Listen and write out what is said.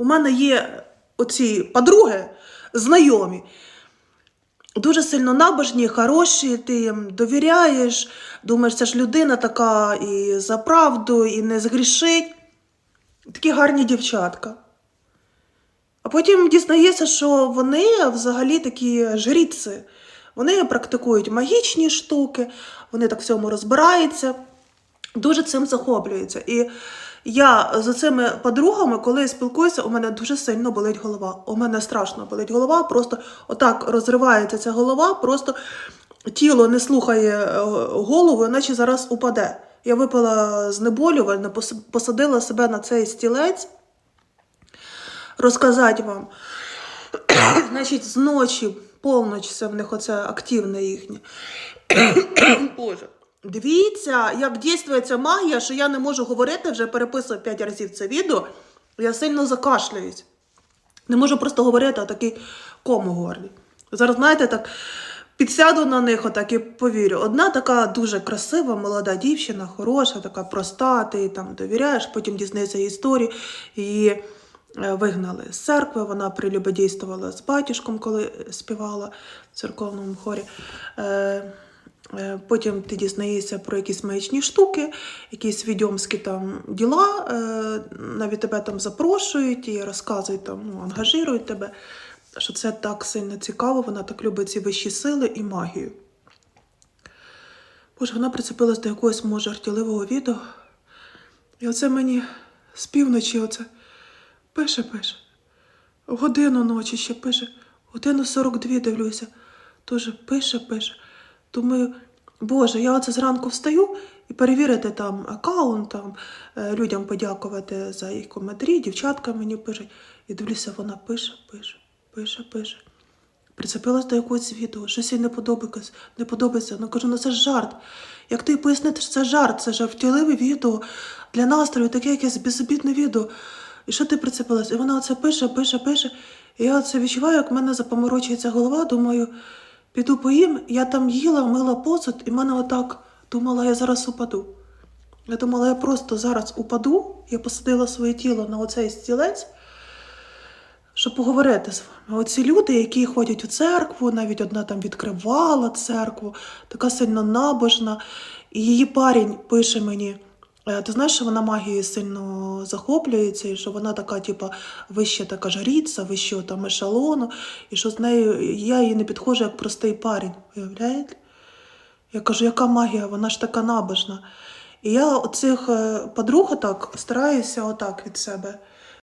У мене є оці подруги, знайомі, дуже сильно набожні, хороші, ти їм довіряєш, думаєш, це ж людина така і за правду, і не згрішить. Такі гарні дівчатка. А потім дізнається, що вони взагалі такі жріці. Вони практикують магічні штуки, вони так в цьому розбираються, дуже цим захоплюються. І я з цими подругами, коли я спілкуюся, у мене дуже сильно болить голова. У мене страшно болить голова, просто отак розривається ця голова, просто тіло не слухає е, голову, наче зараз упаде. Я випила знеболювальне, посадила себе на цей стілець, розказати вам. Значить, зночі, полноч, це в них оце активне їхнє. Боже. Дивіться, як дійствує ця магія, що я не можу говорити, вже переписую 5 разів це відео. Я сильно закашлююсь. Не можу просто говорити, а такий ком у горлі. Зараз, знаєте, так підсяду на них отак і повірю. Одна така дуже красива, молода дівчина, хороша, така проста, ти там довіряєш, потім дізнається її історію. Її е, вигнали з церкви, вона прелюбодійствувала з батюшком, коли співала в церковному хорі. Е, Потім ти дізнаєшся про якісь маячні штуки, якісь відьомські там діла, е, навіть тебе там запрошують і розказують, там, ну, ангажирують тебе, що це так сильно цікаво, вона так любить ці вищі сили і магію. Боже, вона прицепилась до якогось мого жартівливого відео. І оце мені з півночі оце пише, пише. Годину ночі ще пише, годину 42 дивлюся. Тоже пише, пише. Думаю, Боже, я оце зранку встаю і перевірити там аккаунт, там, е, людям подякувати за їх коментарі, дівчатка мені пишуть. І дивлюся, вона пише, пише, пише, пише. Прицепилась до якогось відео, щось їй не подобається, не подобається. Ну кажу, ну це ж жарт. Як ти пояснити, що це жарт, це жартівливе відео для настрою, таке якесь безобідне відео. І що ти прицепилась? І вона оце пише, пише, пише. І я це відчуваю, як в мене запоморочується голова, думаю, піду поїм, я там їла, мила посуд, і в мене отак думала, я зараз упаду. Я думала, я просто зараз упаду, я посадила своє тіло на оцей стілець, щоб поговорити з вами. Оці люди, які ходять у церкву, навіть одна там відкривала церкву, така сильно набожна. І її парень пише мені. «Е, Ти знаєш, що вона магією сильно захоплюється, і що вона така, типу, вища така жаріця, вища там ешелону, і що з нею я їй не підходжу як простий парень. Уявляєте? Я кажу, яка магія? Вона ж така набожна. І я оцих е, подруг так стараюся отак від себе